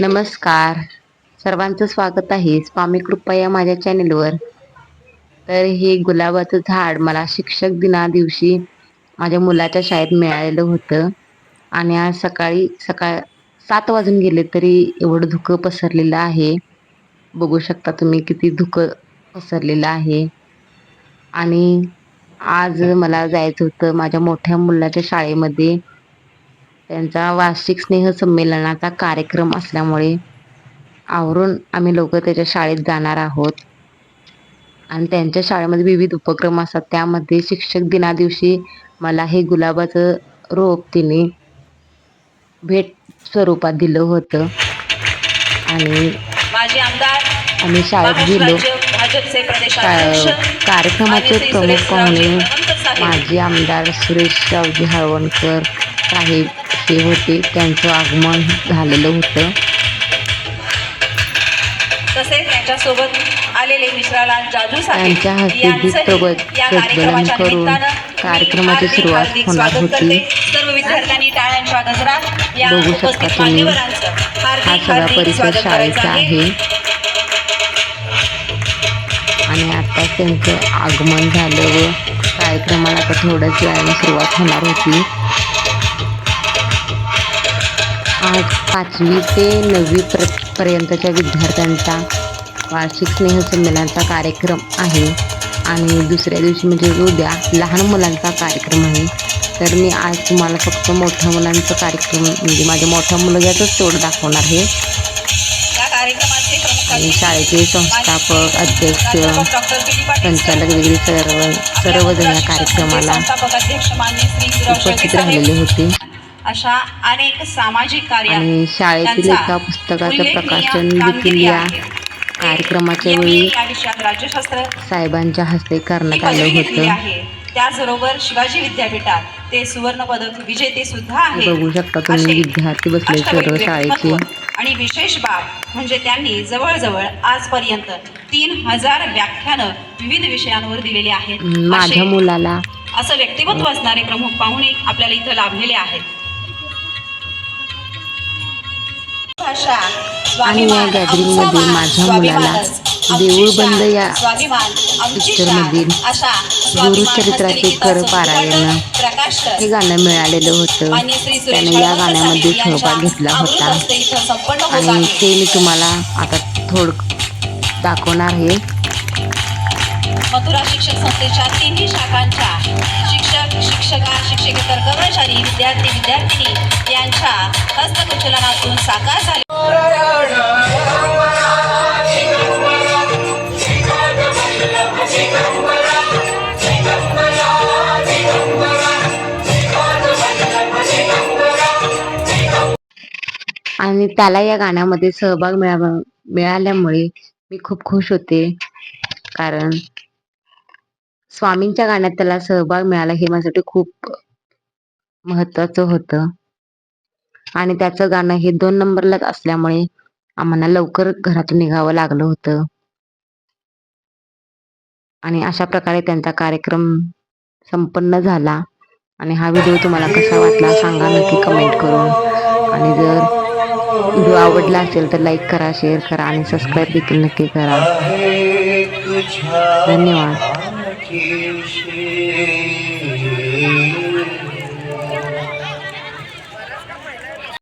नमस्कार. सर्वांचं स्वागत आहे. स्वामी कृपा या माझ्या चॅनेलवर. तर हे गुलाबाचं झाड मला शिक्षक दिना दिवशी माझ्या मुलाच्या शाळेत मिळालेलं होतं. आणि आज सकाळी सकाळ सात वाजून गेले तरी एवढं धुकं पसरलेलं आहे. बघू शकता तुम्ही किती धुकं पसरलेलं आहे. आणि आज मला जायचं होतं माझ्या मोठ्या मुलाच्या शाळेमध्ये. त्यांचा वार्षिक स्नेहसंमेलनाचा कार्यक्रम असल्यामुळे आवरून आम्ही लवकर त्याच्या शाळेत जाणार आहोत. आणि त्यांच्या शाळेमध्ये विविध उपक्रम असतात. त्यामध्ये शिक्षक दिना दिवशी मला हे गुलाबाचं रोप तिने भेट स्वरूपात दिलं होतं. आणि आम्ही शाळेत गेलो. कार्यक्रमाचे प्रमुख पाहुणे. माजी आमदार सुरेश रावजी हळवणकर साहेब हे होते. त्यांचं आगमन झालेलं होतं. तसेच त्यांच्यासोबत आलेले मिश्रालाल जाजू त्यांच्या हस्ते प्रज्वलन करून कार्यक्रमाची सुरुवात होणार होती. सर्व विद्यार्थ्यांनी टाळ्यांच्या गजरात या बघू शकता उपस्थित तुम्ही. मान्यवरांचं हा सगळा परिसर शाळेचा आहे. आणि आता त्यांचं आगमन झालं व कार्यक्रमाला आता थोड्याच वेळाने सुरुवात होणार होती. आज पाचवी ते नववी प्र पर्यंतच्या विद्यार्थ्यांचा वार्षिक स्नेहसंमेलनाचा कार्यक्रम आहे आणि दुसऱ्या दिवशी म्हणजे उद्या लहान मुलांचा कार्यक्रम आहे तर मी आज तुम्हाला फक्त मोठ्या मुलांचा कार्यक्रम म्हणजे माझ्या मोठ्या मुलग्याचंच तेवढं दाखवणार आहे आणि शाळेचे संस्थापक अध्यक्ष. संचालक वगैरे सर्व सर्वजण या कार्यक्रमाला उपस्थित. राहिलेले होते अशा अनेक सामाजिक कार्यात आणि शाळेतील एका पुस्तकाचं प्रकाशन देखील या. कार्यक्रमाच्या वेळी राज्यशास्त्र साहेबांच्या हस्ते करण्यात आलं होतं. आहे. त्याचबरोबर शिवाजी विद्यापीठात ते सुवर्ण पदक विजेते सुद्धा आहे बघू शकता तुम्ही विद्यार्थी बसले सर्व शाळेचे. आणि विशेष बाब म्हणजे त्यांनी जवळजवळ आजपर्यंत तीन हजार व्याख्यानं विविध विषयांवर दिलेली आहेत. माझ्या मुलाला असं व्यक्तिमत्व असणारे प्रमुख पाहुणे आपल्याला इथं लाभलेले आहेत. आणि या स्वाभिमान, gathering आमचा मध्ये मान, माझ्या मुलाला स्वाभिमानच, आमची देऊळ शान, बंद या स्वाभिमान, आमची picture शान, मधील अशा स्वाभिमान गुरुचरित्राचे कर पारायण हे गाणं मिळालेलं होतं. त्याने या गाण्यामध्ये सहभाग घेतला होता. आणि. ते मी तुम्हाला आता थोड दाखवणार आहे. मथुरा शिक्षक संस्थेच्या तिन्ही शाखांच्या शिक्षक शिक्षका शिक्षकेतर कर्मचारी विद्यार्थी विद्यार्थिनी यांच्या हस्तकुशलनातून साकार झाले. आणि त्याला या गाण्यामध्ये सहभाग मिळावा मिळाल्यामुळे मी खूप खुश होते. कारण स्वामींच्या गाण्यात त्याला सहभाग मिळाला हे माझ्यासाठी खूप महत्वाचं होतं. आणि त्याचं गाणं हे दोन नंबरलाच असल्यामुळे आम्हाला लवकर घरातून निघावं लागलं होतं. आणि अशा प्रकारे त्यांचा कार्यक्रम संपन्न झाला. आणि हा व्हिडिओ तुम्हाला कसा वाटला सांगा नक्की कमेंट करून. आणि जर व्हिडिओ आवडला असेल तर लाईक करा शेअर करा आणि सबस्क्राईब देखील नक्की करा. धन्यवाद.